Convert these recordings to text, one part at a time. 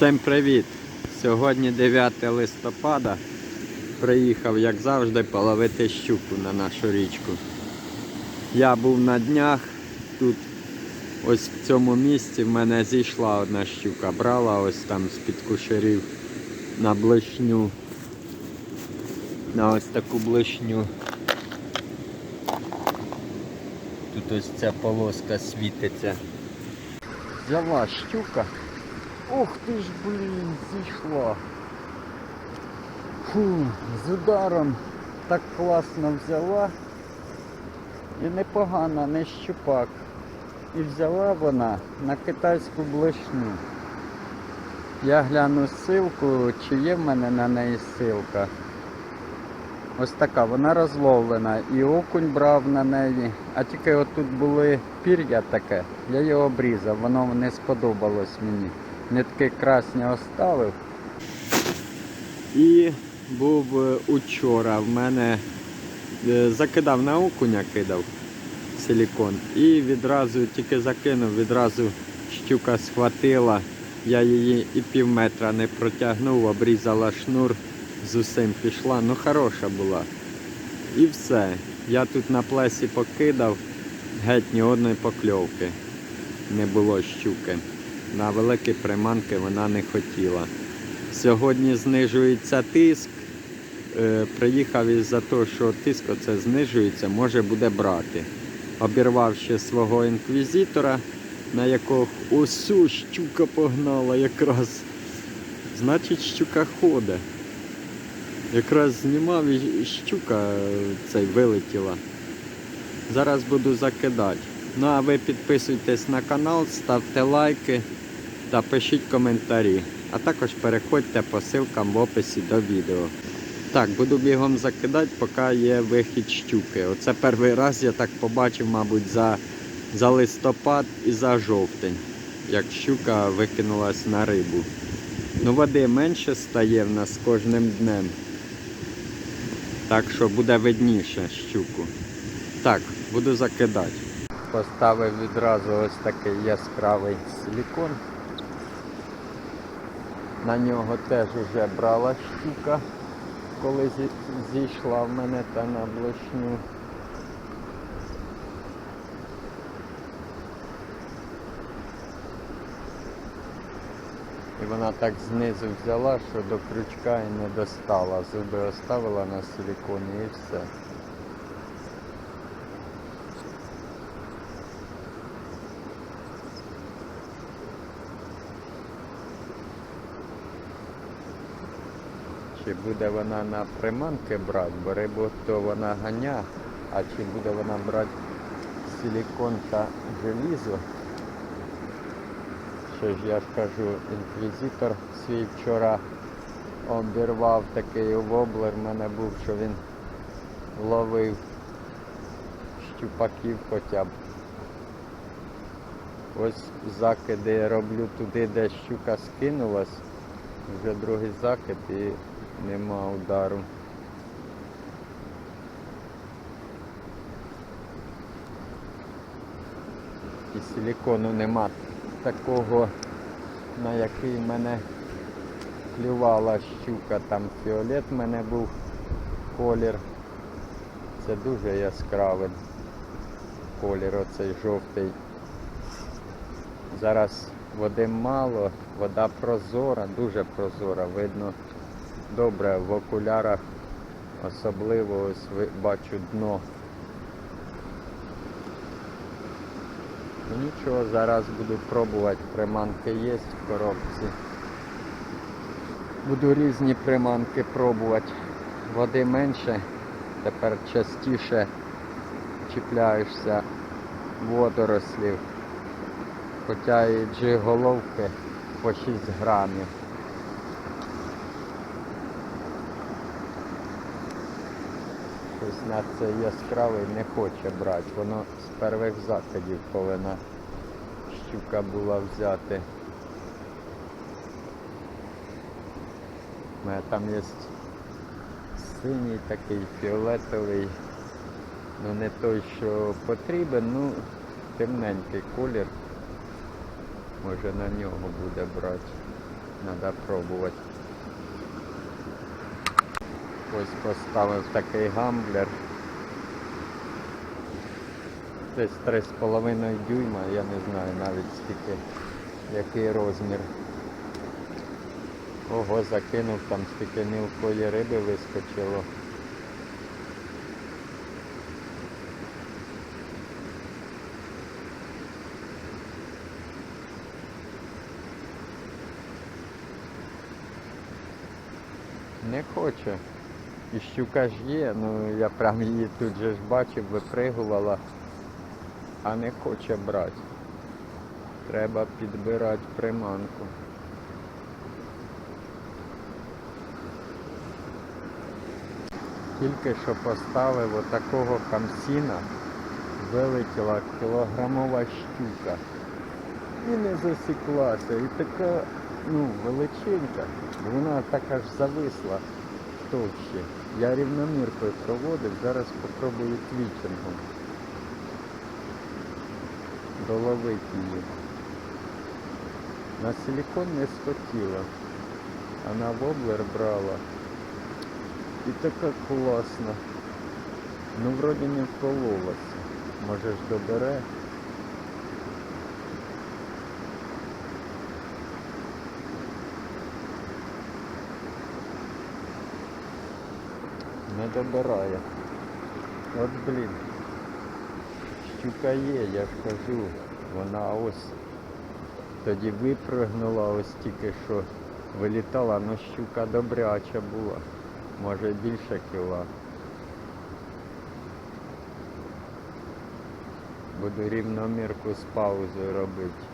Всім привіт! Сьогодні 9 листопада. Приїхав, як завжди, половити щуку на нашу річку. Я був на днях. Тут ось в цьому місці в мене зійшла одна щука. Брала ось там з-під кушерів на блишню. На ось таку блишню. Тут ось ця полоска світиться. Взяла щука. Ух ти ж, блін, зійшла. Фу, з ударом так класно взяла. І непогано, не щупак. І взяла вона на китайську блешню. Я гляну ссылку, чи є в мене на неї ссылка. Ось така, вона розловлена. І окунь брав на неї. А тільки отут були пір'я таке, я його обрізав, воно не сподобалось мені. Нитки красні оставив. І був е, учора в мене е, закидав на окуня, кидав силікон. І відразу тільки закинув, відразу щука схватила. Я її і пів метра не протягнув, обрізала шнур, з усім пішла. Ну хороша була. І все. Я тут на плесі покидав, геть ні одної покльовки. Не було щуки. На великі приманки вона не хотіла. Сьогодні знижується тиск. Е, приїхав із-за того, що тиск оце знижується, може буде брати. Обірвав ще свого інквізитора, на якого осю щука погнала якраз. Значить, щука ходить. Якраз знімав і щука е, цей вилетіла. Зараз буду закидати. Ну а ви підписуйтесь на канал, ставте лайки та пишіть коментарі. А також переходьте по ссылкам в описі до відео. Так, буду бігом закидати, поки є вихід щуки. Оце перший раз я так побачив, мабуть, за, за листопад і за жовтень, як щука викинулась на рибу. Ну, води менше стає в нас кожним днем. Так що буде видніше щуку. Так, буду закидати. Поставив відразу ось такий яскравий силікон. На нього теж вже брала щука, коли зійшла в мене та на блошню. І вона так знизу взяла, що до крючка і не достала. Зуби оставила на силіконі і все. Чи буде вона на приманки брати, бо рибу то вона ганя, а чи буде вона брати силікон та желізо. Що ж я ж кажу, інквізитор свій вчора обірвав такий воблер, в мене був, що він ловив щупаків хоча б. Ось закиди роблю туди, де щука скинулась. Вже другий закид і нема удару. І силікону нема такого, на який мене клювала щука. Там фіолет в мене був колір. Це дуже яскравий колір, оцей жовтий. Зараз води мало, вода прозора, дуже прозора, видно добре в окулярах, особливо ось бачу дно. Нічого, зараз буду пробувати, приманки є в коробці. Буду різні приманки пробувати. Води менше, тепер частіше чіпляєшся водорослів. Хоча і джиголовки по 6 грамів. Щось на це яскравий не хоче брати. Воно з перших закидів повинна щука була взяти. У мене там є синій такий фіолетовий. Ну не той, що потрібен, ну темненький колір. Може на нього буде брати. треба пробувати. Ось поставив такий гамблер. Десь 3,5 дюйма, я не знаю навіть скільки, який розмір. Ого, закинув там стільки мілкої риби вискочило. Не хоче. І щука ж є, ну я прям її тут же ж бачив, випригувала, а не хоче брати. Треба підбирати приманку. Тільки що поставив отакого хамсіна, вилетіла кілограмова щука. І не засіклася. І така, ну, величинка. Вона така ж зависла товще. Я рівноміркою проводив, зараз попробую твічингом. Доловити її. На силікон не схотіла, а на воблер брала. І така класна. Ну вроді не вкололася. Може ж добере. Не добирає. От блін. Щука є, я ж кажу. Вона ось тоді випрыгнула, ось тільки що вилітала, ну щука добряча була. Може більше кіла. Буду рівномірку з паузою робити.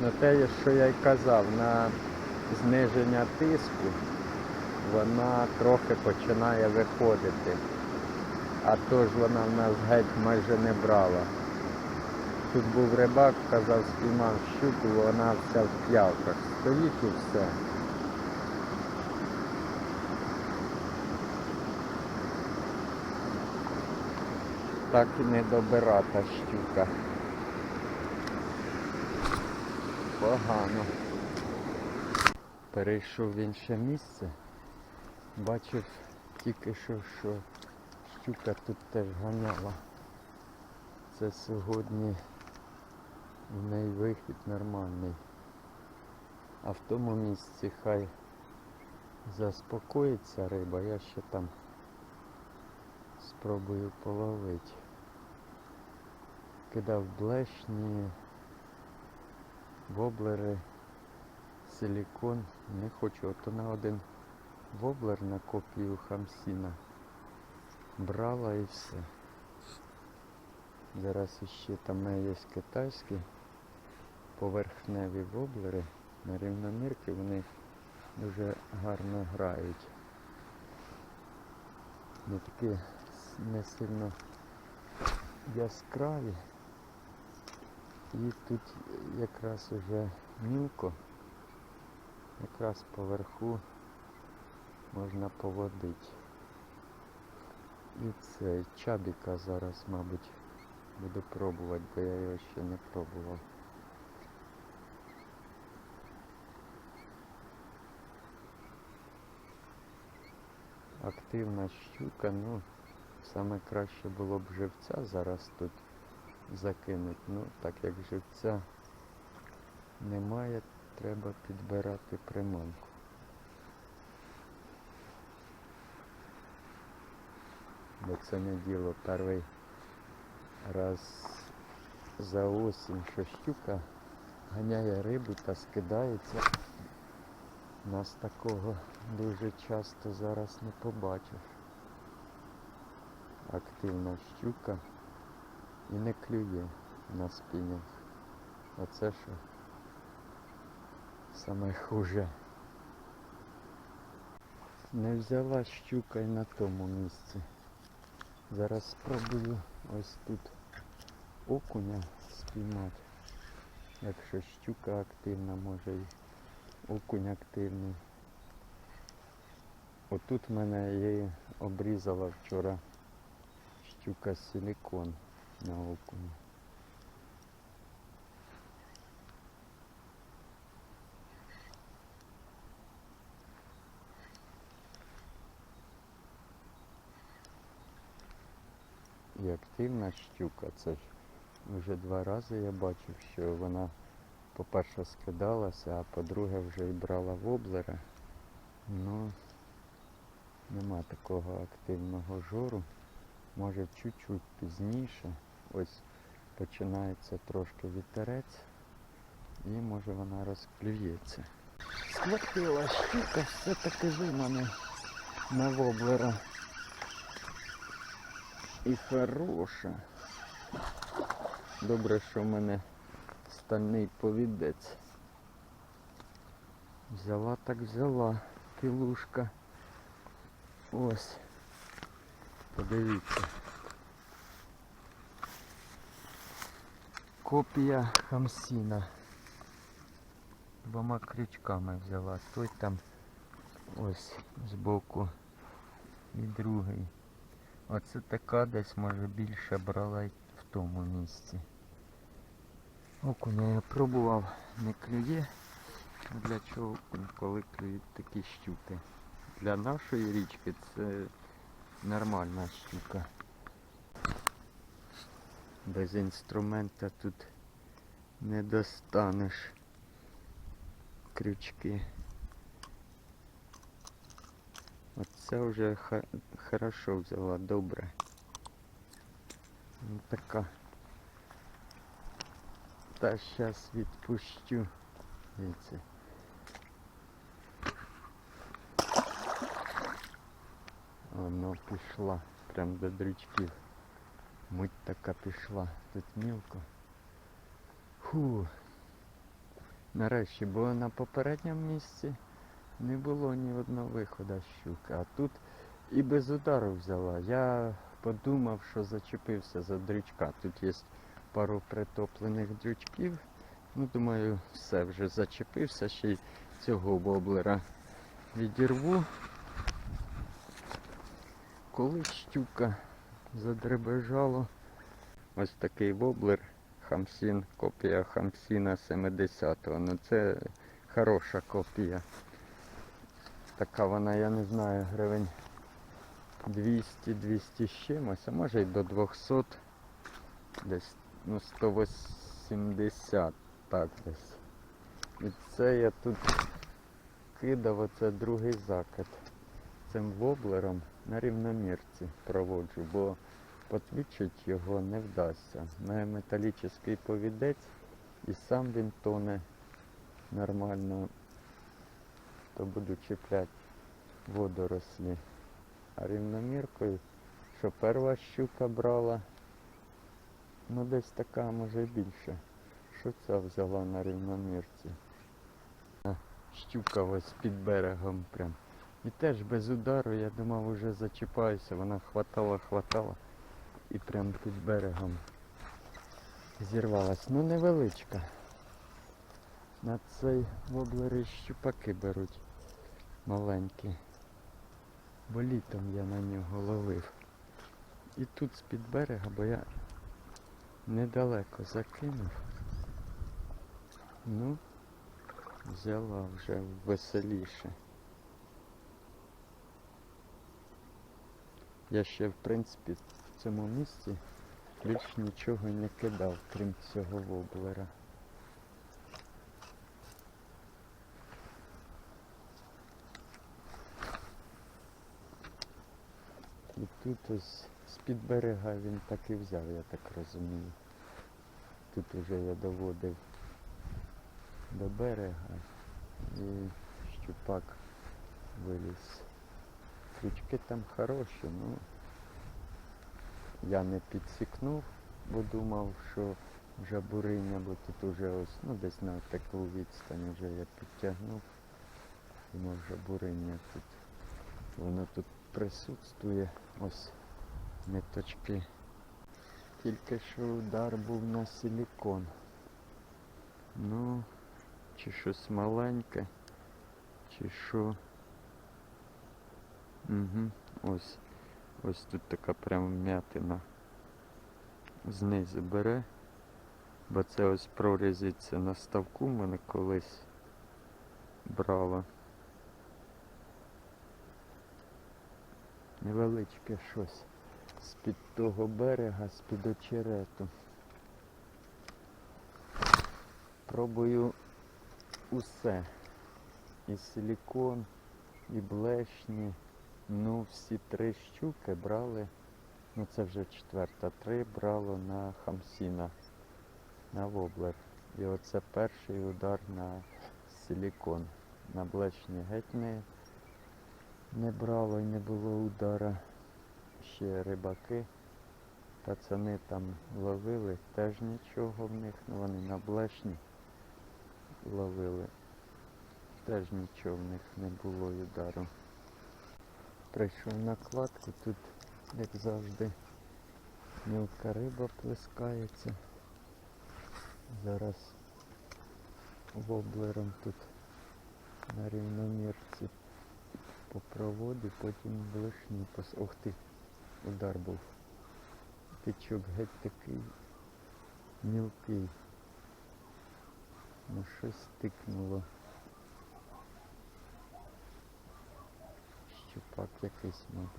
На те, що я й казав, на зниження тиску вона трохи починає виходити. А то ж вона в нас геть майже не брала. Тут був рибак, казав, спіймав щуку, вона вся в п'явках. Стоїть і все. Так і не добирата щука. Погано. Перейшов в інше місце. Бачив тільки що, що щука тут теж ганяла. Це сьогодні в неї вихід нормальний. А в тому місці хай заспокоїться риба, я ще там спробую половити. Кидав блешні, воблери, силікон. Не хочу, ото на один воблер на копію хамсіна брала і все. Зараз іще там є китайські поверхневі воблери на рівномірки, вони дуже гарно грають. Не такі не сильно яскраві. І тут якраз уже мілко, якраз поверху можна поводити. І цей чабіка зараз, мабуть, буду пробувати, бо я його ще не пробував. Активна щука, ну, саме краще було б живця зараз тут закинути. Ну, так як живця немає, треба підбирати приманку. Бо це не діло перший раз за осінь, що щука ганяє рибу та скидається. Нас такого дуже часто зараз не побачиш. Активна щука і не клює на спінях. Оце що саме хуже. Не взяла щука й на тому місці. Зараз спробую ось тут окуня спіймати. Якщо щука активна, може і окунь активний. Отут мене її обрізала вчора щука силикон на окуні. І активна щука. Це ж вже два рази я бачив, що вона, по-перше, скидалася, а по-друге, вже і брала воблера. Ну, нема такого активного жору. Може чуть-чуть пізніше. Ось починається трошки вітерець і може вона розклюється. Схватила щука, все-таки вимане на воблера. І хороша. Добре, що в мене стальний повідець. Взяла так взяла кілушка. Ось. Подивіться. Копія хамсіна. Двома крючками взяла. Той там ось збоку і другий. Оце така десь може більше брала в тому місці. Окуня я пробував, не клює. Ну, Для чого окунь, коли клюють такі щуки? Для нашої річки це нормальна щука. Без інструмента тут не достанеш крючки. Оце вже ха- хорошо взяла, добре. Ну, така. Та зараз відпущу. Дивіться. Воно пішла прям до дрючків. Мить така пішла. Тут мілко. Фу. Нарешті, бо на попередньому місці Не було ні одного виходу щуки. А тут і без удару взяла. Я подумав, що зачепився за дрючка. Тут є пару притоплених дрючків. Ну, думаю, все, вже зачепився, ще й цього воблера відірву. Коли щука задребежало, ось такий воблер Хамсін, копія Хамсіна 70-го. Ну це хороша копія. Така вона, я не знаю, гривень 200-200 з чимось, а може й до 200, десь ну 180, так десь. І це я тут кидав, оце другий закид. Цим воблером на рівномірці проводжу, бо потвічить його не вдасться. На металічний повідець і сам він тоне нормально, то буду чіпляти водорослі. А рівноміркою, що перша щука брала, ну десь така може більше. Що ця взяла на рівномірці? Щука ось під берегом прям. І теж без удару, я думав, вже зачіпаюся, вона хватала, хватала і прям під берегом зірвалась. Ну невеличка. На цей воблери щупаки беруть маленькі. Бо літом я на нього ловив. І тут з-під берега, бо я недалеко закинув. Ну, взяла вже веселіше. Я ще в принципі в цьому місці більш нічого не кидав, крім цього воблера. І тут ось з-під берега він так і взяв, я так розумію. Тут уже я доводив до берега і щупак виліз. Крючки там хороші, ну я не підсікнув, бо думав, що вже буриння, бо тут уже ось, ну десь на таку відстань вже я підтягнув. Думав, вже буриння тут. Воно тут присутствує. Ось ниточки. Тільки що удар був на силікон. Ну, чи щось маленьке, чи що. Угу. Ось. Ось тут така прям вмятина. Знизу бере. Бо це ось прорізиться на ставку мене колись брала. Невеличке щось. з-під того берега, з-під очерету. Пробую усе. І силікон, і блешні. Ну, всі три щуки брали. Ну це вже четверта. Три брало на хамсіна, на воблер. І оце перший удар на силікон. На блешні геть не, не брало і не було удара. Ще рибаки. Пацани там ловили, теж нічого в них, ну вони на блешні ловили. Теж нічого в них не було удару. Прийшов на кладку, тут, як завжди, мілка риба плескається. Зараз воблером тут на рівномірці по проводу, потім блишні пос... Ох ти, удар був. Тичок геть такий мілкий. Ну щось стикнуло. Щупак якийсь, мабуть.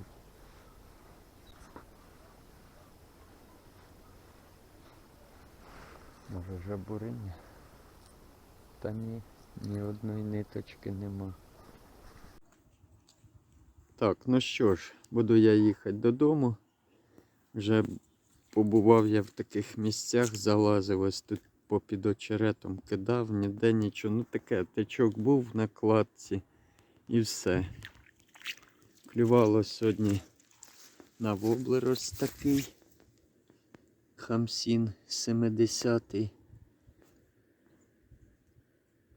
Може жабуриня? Та ні, ні одної ниточки нема. Так, ну що ж, буду я їхати додому. Вже побував я в таких місцях, залазив ось тут попід очеретом, кидав, ніде нічого. Ну таке, течок був на кладці і все. Клювало сьогодні на воблер ось такий. Хамсін 70-й.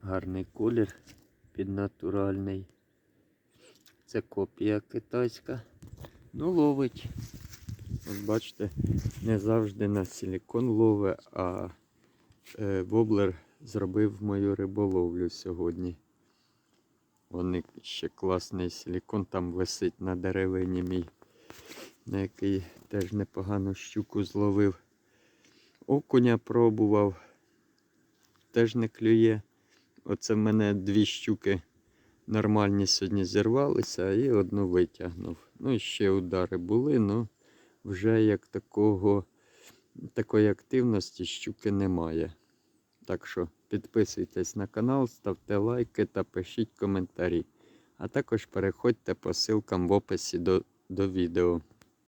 Гарний колір піднатуральний. Це копія китайська. Ну, ловить. Ось бачите, не завжди на силікон лове, а е, воблер зробив мою риболовлю сьогодні. Вони ще класний силікон там висить на деревині мій, на який теж непогану щуку зловив. Окуня пробував, теж не клює. Оце в мене дві щуки нормальні сьогодні зірвалися і одну витягнув. Ну і ще удари були, але вже як такого, такої активності щуки немає. Так що підписуйтесь на канал, ставте лайки та пишіть коментарі. А також переходьте по ссылкам в описі до, до відео.